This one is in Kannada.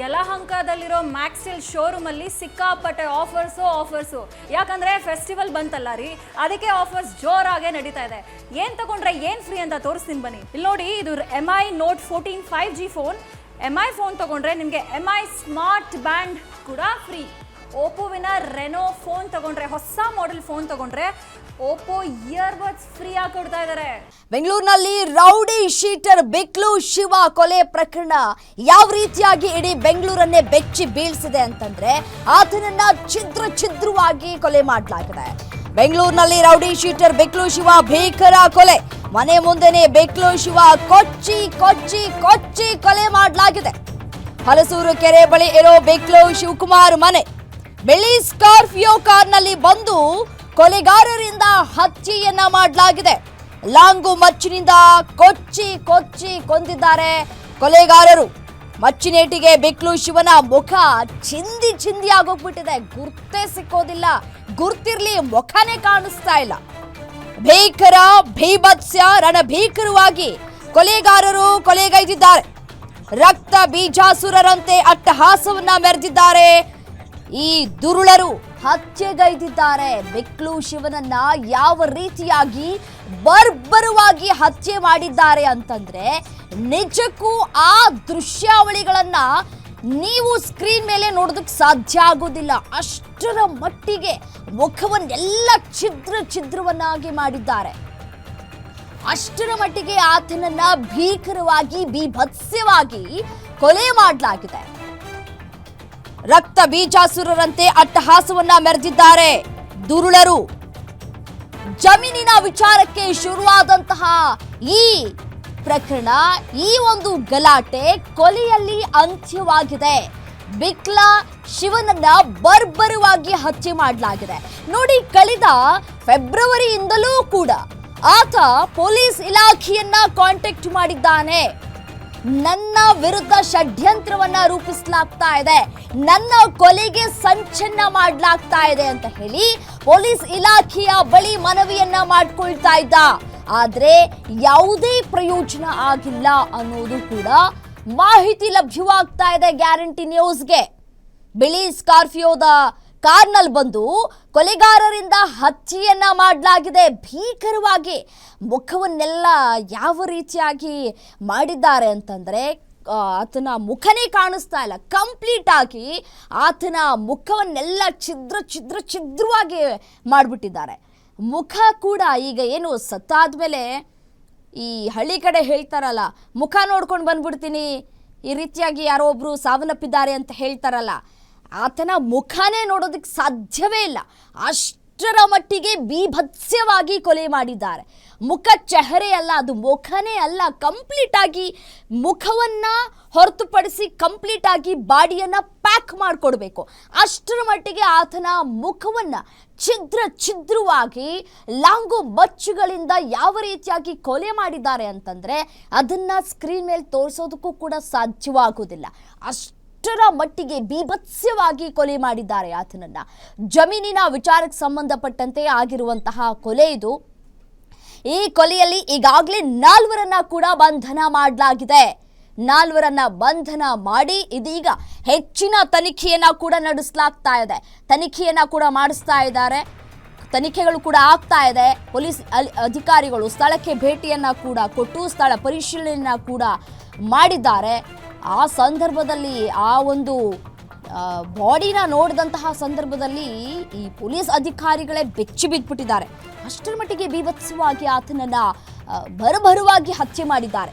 ಯಲಹಂಕದಲ್ಲಿರೋ ಮ್ಯಾಕ್ಸಿಲ್ ಶೋರೂಮ್ ಅಲ್ಲಿ ಸಿಕ್ಕಾಪಟ್ಟೆ ಆಫರ್ಸು ಆಫರ್ಸು ಯಾಕಂದ್ರೆ ಫೆಸ್ಟಿವಲ್ ಬಂತಲ್ಲ ರೀ, ಅದಕ್ಕೆ ಆಫರ್ಸ್ ಜೋರಾಗೆ ನಡೀತಾ ಇದೆ. ಏನ್ ತಗೊಂಡ್ರೆ ಏನ್ ಫ್ರೀ ಅಂತ ತೋರಿಸ್ತೀನಿ ಬನ್ನಿ. ಇಲ್ಲಿ ನೋಡಿ, ಇದು M I note fourteen five G phone M I phone ತಗೊಂಡ್ರೆ ನಿಮಗೆ ಎಂ ಐ ಸ್ಮಾರ್ಟ್ ಬ್ಯಾಂಡ್ ಕೂಡ ಫ್ರೀ ಓಪೋವಿನ ರೆನೋ ಫೋನ್ ತಗೊಂಡ್ರೆ, ಹೊಸ ಮಾಡೆಲ್ ಫೋನ್ ತಗೊಂಡ್ರೆ, ಓಪೋ ಇಯರ್ಬಡ್ಸ್ ಫ್ರೀ ಆಗಿ ಕೊಡ್ತಾ ಇದ್ದಾರೆ ಬೆಂಗಳೂರಿನಲ್ಲಿ ರೌಡಿ ಶೀಟರ್ ಬೆಕ್ಲು ಶಿವ ಕೊಲೆ ಪ್ರಕರಣ. ಯಾವ ರೀತಿಯಾಗಿ ಇಡೀ ಬೆಂಗಳೂರನ್ನೇ ಬೆಚ್ಚಿ ಬೀಳ್ಸಿದೆ ಅಂತಂದ್ರೆ, ಆತನನ್ನ ಛಿದ್ರ ಛಿದ್ರವಾಗಿ ಕೊಲೆ ಮಾಡಲಾಗಿದೆ. ಬೆಂಗಳೂರಿನಲ್ಲಿ ರೌಡಿ ಶೀಟರ್ ಬೆಕ್ಲು ಶಿವ ಭೀಕರ ಕೊಲೆ. ಮನೆ ಮುಂದೆನೆ ಬೆಕ್ಲು ಶಿವ ಕೊಚ್ಚಿ ಕೊಚ್ಚಿ ಕೊಚ್ಚಿ ಕೊಲೆ ಮಾಡಲಾಗಿದೆ. ಹಲಸೂರು ಕೆರೆ ಬಳಿ ಇರೋ ಬೆಕ್ಲು ಶಿವಕುಮಾರ್ ಮನೆ. ಬೆಳ್ಳಿ ಸ್ಕಾರ್ಪಿಯೋ ಕಾರ್ನಲ್ಲಿ ಬಂದು ಕೊಲೆಗಾರರಿಂದ ಹತ್ಯೆಯನ್ನ ಮಾಡಲಾಗಿದೆ. ಲಾಂಗು ಮಚ್ಚಿನಿಂದ ಕೊಚ್ಚಿ ಕೊಚ್ಚಿ ಕೊಂದಿದ್ದಾರೆ ಕೊಲೆಗಾರರು. ಮಚ್ಚಿನೇಟಿಗೆ ಬೆಕ್ಲು ಶಿವನ ಮುಖ ಚಿಂದಿ ಚಿಂದಿ ಆಗೋಗ್ಬಿಟ್ಟಿದೆ. ಗುರ್ತೇ ಸಿಕ್ಕೋದಿಲ್ಲ. ಗುರ್ತಿರ್ಲಿ ಮುಖನೇ ಕಾಣಿಸ್ತಾ ಇಲ್ಲ. ಭೀಕರ ಭೀಭತ್ಸ್ಯ ರಣಭೀಕರವಾಗಿ ಕೊಲೆಗಾರರು ಕೊಲೆಗೈದಿದ್ದಾರೆ. ರಕ್ತ ಬೀಜಾಸುರರಂತೆ ಅಟ್ಟಹಾಸವನ್ನ ಮೆರೆದಿದ್ದಾರೆ ಈ ದುರುಳರು ಹತ್ಯೆಗೈದಿದ್ದಾರೆ. ಬೆಕ್ಲು ಶಿವನನ್ನ ಯಾವ ರೀತಿಯಾಗಿ ಬರ್ಬರವಾಗಿ ಹತ್ಯೆ ಮಾಡಿದ್ದಾರೆ ಅಂತಂದ್ರೆ, ನಿಜಕ್ಕೂ ಆ ದೃಶ್ಯಾವಳಿಗಳನ್ನ ನೀವು ಸ್ಕ್ರೀನ್ ಮೇಲೆ ನೋಡೋದಕ್ಕೆ ಸಾಧ್ಯ ಆಗೋದಿಲ್ಲ. ಅಷ್ಟರ ಮಟ್ಟಿಗೆ ಮುಖವನ್ನೆಲ್ಲ ಛಿದ್ರ ಛಿದ್ರವನ್ನಾಗಿ ಮಾಡಿದ್ದಾರೆ. ಅಷ್ಟರ ಮಟ್ಟಿಗೆ ಆತನನ್ನ ಭೀಕರವಾಗಿ ಬಿಭತ್ಸ್ಯವಾಗಿ ಕೊಲೆ ಮಾಡಲಾಗಿದೆ. ರಕ್ತ ಬೀಜಾಸುರರಂತೆ ಅಟ್ಟಹಾಸವನ್ನ ಮೆರೆದಿದ್ದಾರೆ. ದುರುಳರು. ಜಮೀನಿನ ವಿಚಾರಕ್ಕೆ ಶುರುವಾದಂತಹ ಈ ಪ್ರಕರಣ ಈ ಒಂದು ಗಲಾಟೆ ಕೊಲೆಯಲ್ಲಿ ಅಂತ್ಯವಾಗಿದೆ. ಬಿಕ್ಲ ಶಿವನನ್ನ ಬರ್ಬರವಾಗಿ ಹತ್ಯೆ ಮಾಡಲಾಗಿದೆ. ನೋಡಿ, ಕಳೆದ ಫೆಬ್ರವರಿಯಿಂದಲೂ ಕೂಡ ಆತ ಪೊಲೀಸ್ ಇಲಾಖೆಯನ್ನ ಕಾಂಟ್ಯಾಕ್ಟ್ ಮಾಡಿದ್ದಾನೆ. ನನ್ನ ವಿರುದ್ಧ ಷಡ್ಯಂತ್ರವನ್ನ ರೂಪಿಸಲಾಗ್ತಾ ಇದೆ. ನನ್ನ ಕೊಲೆಗೆ ಸಂಚನ್ನ ಮಾಡಲಾಗ್ತಾ ಇದೆ ಅಂತ ಹೇಳಿ ಪೊಲೀಸ್ ಇಲಾಖೆಯ ಬಳಿ ಮನವಿಯನ್ನ ಮಾಡ್ಕೊಳ್ತಾ ಇದ್ದ. ಆದ್ರೆ ಯಾವುದೇ ಪ್ರಯೋಜನ ಆಗಿಲ್ಲ ಅನ್ನೋದು ಕೂಡ ಮಾಹಿತಿ ಲಭ್ಯವಾಗ್ತಾ ಇದೆ ಗ್ಯಾರಂಟಿ ನ್ಯೂಸ್ಗೆ. ಬಿಳಿ ಸ್ಕಾರ್ಪಿಯೋದ ಕಾರ್ನಲ್ಲಿ ಬಂದು ಕೊಲೆಗಾರರಿಂದ ಹತ್ಯೆಯನ್ನ ಮಾಡಲಾಗಿದೆ. ಭೀಕರವಾಗಿ ಮುಖವನ್ನೆಲ್ಲ ಯಾವ ರೀತಿಯಾಗಿ ಮಾಡಿದ್ದಾರೆ ಅಂತಂದ್ರೆ ಆತನ ಮುಖನೇ ಕಾಣಿಸ್ತಾ ಇಲ್ಲ. ಕಂಪ್ಲೀಟ್ ಆಗಿ ಆತನ ಮುಖವನ್ನೆಲ್ಲ ಛಿದ್ರ ಛಿದ್ರ, ಛಿದ್ರವಾಗಿ ಮಾಡಿಬಿಟ್ಟಿದ್ದಾರೆ. ಮುಖ ಕೂಡ ಈಗ ಏನು ಸತ್ತಾದ ಮೇಲೆ ಈ ಹಳ್ಳಿ ಕಡೆ ಹೇಳ್ತಾರಲ್ಲ, ಮುಖ ನೋಡ್ಕೊಂಡು ಬಂದ್ಬಿಡ್ತೀನಿ. ಈ ರೀತಿಯಾಗಿ ಯಾರೋ ಒಬ್ರು ಸಾವನ್ನಪ್ಪಿದ್ದಾರೆ ಅಂತ ಹೇಳ್ತಾರಲ್ಲ. ಆತನ ಮುಖನೇ ನೋಡೋದಕ್ಕೆ ಸಾಧ್ಯವೇ ಇಲ್ಲ. ಅಷ್ಟರ ಮಟ್ಟಿಗೆ ಬೀಭತ್ಸ್ಯವಾಗಿ ಕೊಲೆ ಮಾಡಿದ್ದಾರೆ. ಮುಖ ಚೆಹರೆ ಅಲ್ಲ, ಅದು ಮುಖನೇ ಅಲ್ಲ. ಕಂಪ್ಲೀಟ್ ಆಗಿ ಮುಖವನ್ನ ಹೊರತುಪಡಿಸಿ ಕಂಪ್ಲೀಟ್ ಆಗಿ ಬಾಡಿಯನ್ನ ಪ್ಯಾಕ್ ಮಾಡಿಕೊಡ್ಬೇಕು. ಅಷ್ಟರ ಮಟ್ಟಿಗೆ ಆತನ ಮುಖವನ್ನ ಛಿದ್ರ ಛಿದ್ರವಾಗಿ, ಲಾಂಗು ಬಚ್ಚುಗಳಿಂದ ಯಾವ ರೀತಿಯಾಗಿ ಕೊಲೆ ಮಾಡಿದ್ದಾರೆ ಅಂತಂದ್ರೆ, ಅದನ್ನ ಸ್ಕ್ರೀನ್ ಮೇಲೆ ತೋರಿಸೋದಕ್ಕೂ ಕೂಡ ಸಾಧ್ಯವಾಗುವುದಿಲ್ಲ ಅಷ್ಟರ ಮಟ್ಟಿಗೆ ಬೀಭತ್ಸ್ಯವಾಗಿ ಕೊಲೆ ಮಾಡಿದ್ದಾರೆ ಆತನನ್ನ. ಜಮೀನಿನ ವಿಚಾರಕ್ಕೆ ಸಂಬಂಧಪಟ್ಟಂತೆ ಆಗಿರುವಂತಹ ಕೊಲೆ ಇದು. ಈ ಕೊಲೆಯಲ್ಲಿ ಈಗಾಗಲೇ ನಾಲ್ವರನ್ನ ಕೂಡ ಬಂಧನ ಮಾಡಲಾಗಿದೆ. ನಾಲ್ವರನ್ನ ಬಂಧನ ಮಾಡಿ ಇದೀಗ ಹೆಚ್ಚಿನ ತನಿಖೆಯನ್ನ ಕೂಡ ನಡೆಸಲಾಗ್ತಾ ಇದೆ. ತನಿಖೆಯನ್ನ ಕೂಡ ಮಾಡಿಸ್ತಾ ಇದ್ದಾರೆ. ತನಿಖೆಗಳು ಕೂಡ ಆಗ್ತಾ ಇದೆ. ಪೊಲೀಸ್ ಅಧಿಕಾರಿಗಳು ಸ್ಥಳಕ್ಕೆ ಭೇಟಿಯನ್ನ ಕೂಡ ಕೊಟ್ಟು ಸ್ಥಳ ಪರಿಶೀಲನೆಯನ್ನ ಕೂಡ ಮಾಡಿದ್ದಾರೆ. ಆ ಸಂದರ್ಭದಲ್ಲಿ, ಆ ಒಂದು ಬಾಡಿನ ನೋಡಿದಂತಹ ಸಂದರ್ಭದಲ್ಲಿ ಈ ಪೊಲೀಸ್ ಅಧಿಕಾರಿಗಳೇ ಬೆಚ್ಚಿ ಬಿದ್ದುಬಿಟ್ಟಿದ್ದಾರೆ ಅಷ್ಟರ ಮಟ್ಟಿಗೆ ಬೀಭತ್ಸವಾಗಿ ಆತನನ್ನ ಬರಬರುವಾಗಿ ಹತ್ಯೆ ಮಾಡಿದ್ದಾರೆ.